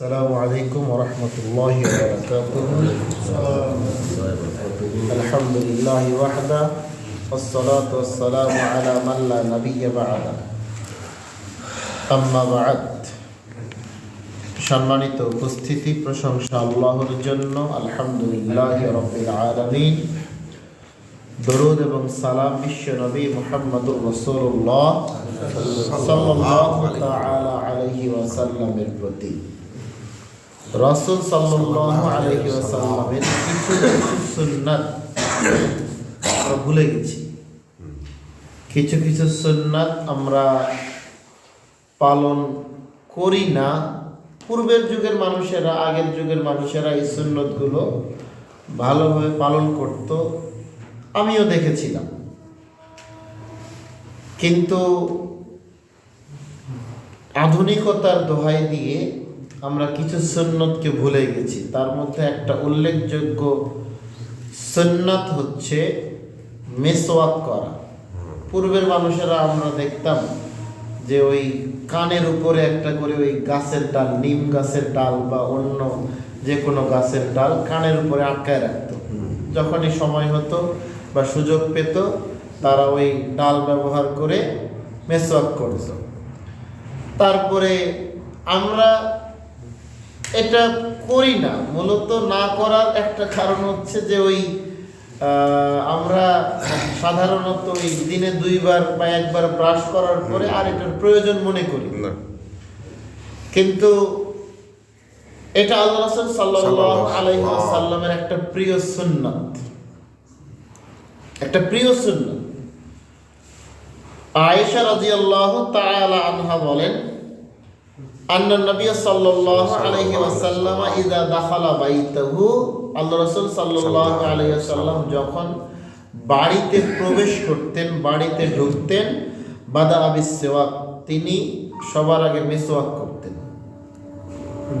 السلام عليكم ورحمة الله وبركاته الحمد لله وحده والصلاة والسلام على من لا نبي بعده أما بعد সম্মানিত উপস্থিতি প্রশংসা আল্লাহর জন্য আলহামদুলিল্লাহ রবিল আলমিন দরুদ এবং সালাম বিশ্ব নবী মোহাম্মদুর রসুল্লাহ সাল্লাল্লাহু তাআলা আলাইহি ওয়াসাল্লামের প্রতি রাসূল ওয়াসাল্লামের কিছু আমরা ভুলে গেছি। কিছু কিছু সুন্নাত আমরা পালন করি না। পূর্বের যুগের মানুষেরা, আগের যুগের মানুষেরা এই সুন্নতগুলো ভালোভাবে পালন করত। আমিও দেখেছিলাম। কিন্তু আধুনিকতার দোহাই দিয়ে আমরা কিছু সুন্নতকে ভুলে গেছি। তার মধ্যে একটা উল্লেখযোগ্য সুন্নত হচ্ছে মেসওয়াক করা। পূর্বের মানুষেরা আমরা দেখতাম যে ওই কানের উপরে একটা করে ওই গাছের ডাল, নিম গাছের ডাল বা অন্য যে কোনো গাছের ডাল কানের উপরে আটকায় রাখত। যখনই সময় হতো বা সুযোগ পেত, তারা ওই ডাল ব্যবহার করে মেসওয়াক করতো। তারপরে আমরা এটা করি না। মূলত না করার একটা কারণ হচ্ছে যে ওই আহ, আমরা সাধারণত ওই দিনে দুইবার বা একবার ব্রাশ করার পরে আর এটার প্রয়োজন মনে করি। না। কিন্তু এটা আল্লাহ রাসূল আলাইহি ওয়াসাল্লামের একটা প্রিয় সুন্নাত। একটা প্রিয় সুন্নাত। আয়েশা রাদিয়াল্লাহু তাআলা আনহা বলেন আন্না নবী সাল্লাল্লাহু আলাইহি ওয়াসাল্লাম ইযা দাখালা বাইতাহু, আল্লাহ রাসূল সাল্লাল্লাহু আলাইহি ওয়াসাল্লাম যখন বাড়িতে প্রবেশ করতেন, বাড়িতে ঢুকতেন বাদা আবিস তিনি সবার আগে মেসওয়াক করতেন।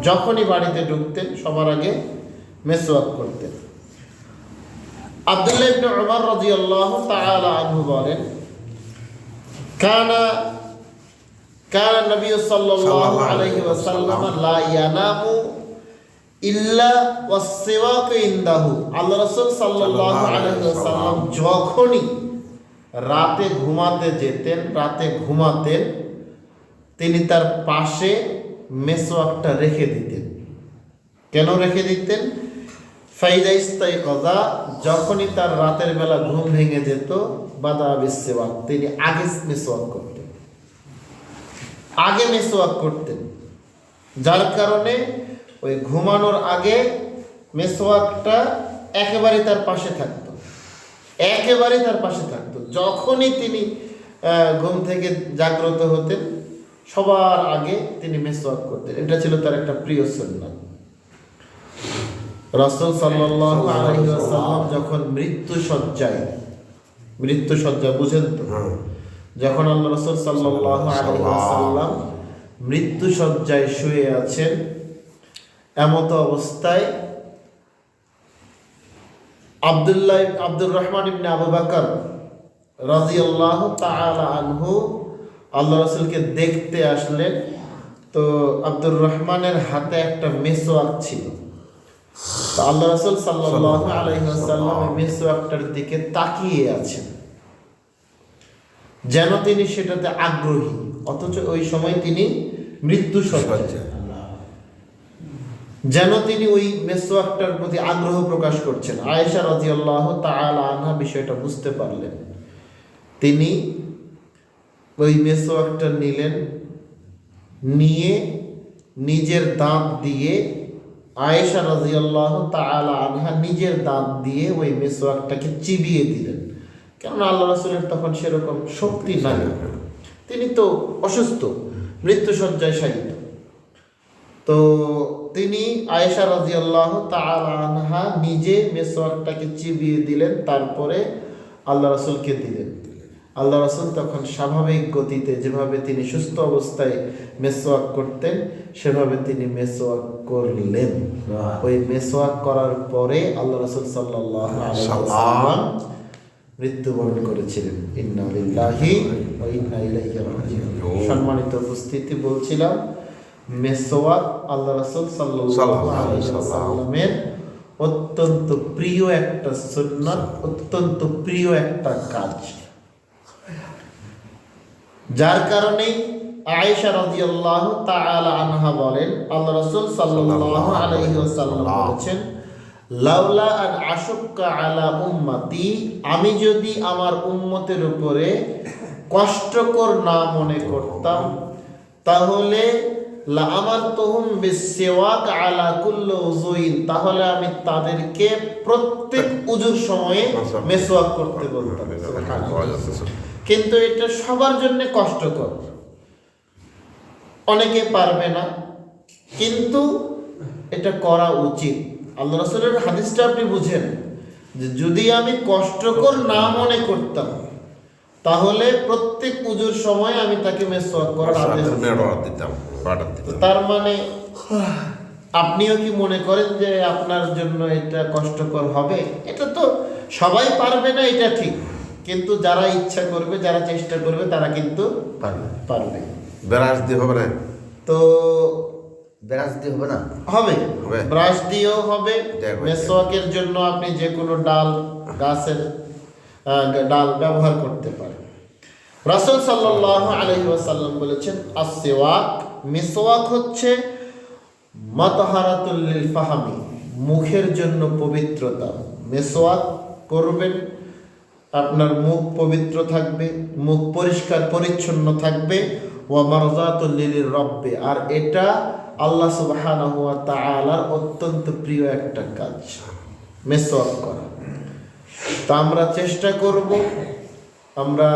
যখনই বাড়িতে ঢুকতেন, সবার আগে মেসওয়াক করতেন। আব্দুল্লাহ ইবনে উমর রাদিয়াল্লাহু তাআলা আনহু বলেন, কানা কান নবী সাল্লাল্লাহু আলাইহি ওয়াসাল্লাম লা ইয়ানামু ইল্লা ওয়াসসিওয়াক ইনদাহু। আল্লাহ রাসূল সাল্লাল্লাহু আলাইহি ওয়াসাল্লাম। যখনই রাতে ঘুমাতে যেতেন রাতে ঘুমাতেন তিনি তার পাশে মেসওয়াকটা রেখে দিতেন। কেন রেখে দিতেন? ফাইদাইস্তাই কজা যখনই তার রাতের বেলা ঘুম ভেঙে যেত বাদা বিসেওয়াক তিনি আগে মেসওয়াক করতেন। আগে মেসওয়াক করতেন। যার কারণে ওই ঘুমানোর আগে মেসওয়াকটা একেবারে তার পাশে থাকতো। একেবারে তার পাশে থাকতো। যখনই তিনি ঘুম থেকে জাগ্রত হতেন, সবার আগে তিনি মেসওয়াক করতেন। এটা ছিল তার একটা প্রিয় সুন্নাত রাসূল সাল্লাল্লাহু আলাইহি ওয়াসাল্লাম যখন মৃত্যু সজ্জায় মৃত্যু সজ্জা বুঝেন তো? হ্যাঁ। যখন আল্লাহ রসুল ওয়াসাল্লাম মৃত্যু সজ্জায় শুয়ে আছেন, এমত অবস্থায় আব্দুল্লাহ আব্দুর রহমান ইবনে আবু বকর রাদিয়াল্লাহু তাআলা আনহু আল্লাহ রাসূলকে দেখতে আসলেন। তো আব্দুর রহমানের হাতে একটা মেসওয়াক ছিল। আল্লাহ রসুল আলাইহি ওয়াসাল্লাম ওই দিকে তাকিয়ে আছেন। যেন তিনি সেটাতে আগ্রহী, অথচ ওই সময় তিনি মৃত্যু সজ্জায় যেন তিনি ওই মেসওয়াকটার প্রতি আগ্রহ প্রকাশ করছেন। আয়েশা রাদিয়াল্লাহু তাআলা আনহা বিষয়টা বুঝতে পারলেন। তিনি ওই মেসওয়াকটা নিলেন, নিয়ে নিজের দাঁত দিয়ে, আয়েশা রাদিয়াল্লাহু তাআলা আনহা নিজের দাঁত দিয়ে ওই মেসওয়াকটাকে চিবিয়ে দিলেন। কেননা আল্লাহ রাসূলের তখন সেরকম শক্তি নাই। তিনি তো অসুস্থ মৃত্যুসজ্জায় শায়িত। তো তিনি আয়েশা রাদিয়াল্লাহু তাআলা আনহা নিজে মেসওয়াকটাকে চিবিয়ে দিলেন তারপরে আল্লাহ রাসূলকে দিলেন। আল্লাহ রাসূল তখন স্বাভাবিক গতিতে যেভাবে তিনি সুস্থ অবস্থায় মেসোয়াক করতেন সেভাবে তিনি মেসোয়াক করলেন। ওই মেসোয়াক করার পরে আল্লাহ রাসূল ওয়াসাল্লাম মৃত্যুবরণ করেছিলেন। ইন্না লিল্লাহি ওয়া ইন্না ইলাইহি রাজিউন। সম্মানিত উপস্থিতি বলছিলাম মেসওয়াক আল্লাহ রাসূল ওয়াসাল্লামের অত্যন্ত প্রিয় একটা সুন্নাত অত্যন্ত প্রিয় একটা কাজ। যার কারণে আয়েশা রাদিয়াল্লাহু তাআলা আনহা বলেন আল্লাহ রাসূল সাল্লাল্লাহু আলাইহি ওয়াসাল্লাম বলেছেন লাউলা আন আশুক্কা আলা উম্মতি, আমি যদি আমার উম্মতের উপরে কষ্টকর না মনে করতাম, তাহলে আমার তহুম বিসওয়াক আলা কুল্ল উযুইন, তাহলে আমি তাদেরকে প্রত্যেক উজুর সময়ে মেসওয়াক করতে বলতাম। কিন্তু এটা সবার জন্য কষ্টকর অনেকে পারবে না, কিন্তু এটা করা উচিত আল্লাহ রসুলের হাদিসটা আপনি বুঝেন যে যদি আমি কষ্টকর না মনে করতাম তাহলে প্রত্যেক পুজোর সময় আমি তাকে মেসওয়াক করার আদেশ দিতাম। তো তার মানে আপনিও কি মনে করেন যে আপনার জন্য এটা কষ্টকর হবে? এটা তো সবাই পারবে না এটা ঠিক। কিন্তু যারা ইচ্ছা করবে যারা চেষ্টা করবে তারা কিন্তু পারবে পারবে। দিয়ে হবে না? তো ব্রাশ দিয়ে হবে না? হবে। ব্রাশ দিয়েও হবে। মেসওয়াকের জন্য আপনি যে কোনো ডাল গাছের ডাল ব্যবহার করতে পারেন। রাসূল সাল্লাল্লাহু আলাইহি ওয়াসাল্লাম বলেছেন আসওয়াক মিসওয়াক হচ্ছে মাতাহারাতুল লিল ফাহামি মুখের জন্য পবিত্রতা। মেসওয়াক করবেন আপনার মুখ পবিত্র থাকবে মুখ পরিষ্কার পরিচ্ছন্ন থাকবে ওয়া মারজাতুল লিলির রব্বে আর এটা আল্লাহ সুবহানাহু ওয়া তাআলার অত্যন্ত প্রিয় একটা কাজ মেসওয়াক করা। তো আমরা চেষ্টা করব আমরা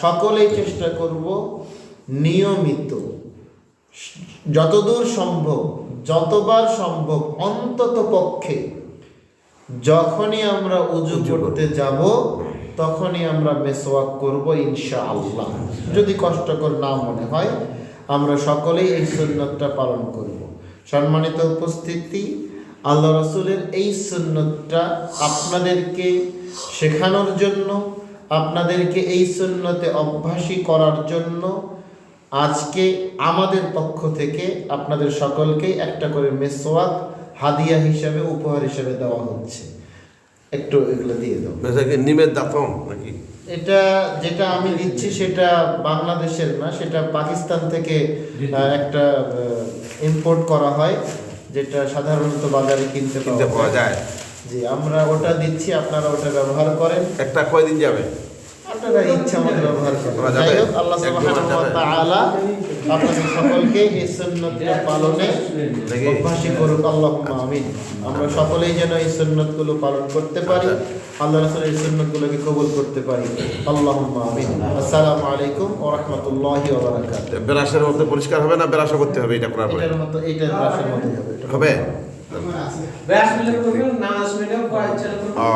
সকলেই চেষ্টা করব নিয়মিত যতদূর সম্ভব যতবার সম্ভব অন্তত পক্ষে যখনই আমরা উজু করতে যাব তখনই আমরা মেসওয়াক করব ইনশা আল্লাহ যদি কষ্টকর না মনে হয় আমরা সকলেই এই সুন্নতটা পালন করব। সম্মানিত উপস্থিতি, আল্লাহ রসুলের এই সুন্নতটা আপনাদেরকে শেখানোর জন্য, আপনাদেরকে এই সুন্নতে অভ্যাসী করার জন্য আজকে আমাদের পক্ষ থেকে আপনাদের সকলকে একটা করে মেসওয়াক হাদিয়া হিসাবে, উপহার হিসাবে দেওয়া হচ্ছে। একটু এগুলো দিয়ে দাও। নিমের দাতন নাকি? এটা যেটা আমি দিচ্ছি সেটা বাংলাদেশের না সেটা পাকিস্তান থেকে একটা ইম্পোর্ট করা হয় যেটা সাধারণত বাজারে কিনতে কিনতে পাওয়া যায়। জি আমরা ওটা দিচ্ছি আপনারা ওটা ব্যবহার করেন। একটা কয়দিন যাবে? আপনারা ইচ্ছা মতো ব্যবহার করেন। আল্লাহ সুবহানাহু ওয়া তাআলা আপনাদের সকলকে এই সুন্নতটা পালনে অভ্যাসী করুক আল্লাহুম্মা আমিন। আমরা সকলেই যেন এই সুন্নতগুলো পালন করতে পারি। আল্লাহ রাসূলের এই সুন্নতগুলোকে কবুল করতে পারি আল্লাহ আমিন। আসসালামু আলাইকুম ওয়া রাহমাতুল্লাহি ওয়া বারাকাতুহু। বেরাসের মধ্যে পরিষ্কার হবে না বেরাসও করতে হবে এটা করার পরে? এটার মতো মধ্যে হবে। হবে? ব্যাস মিলে নামাজ মিলেও করা ইচ্ছা ও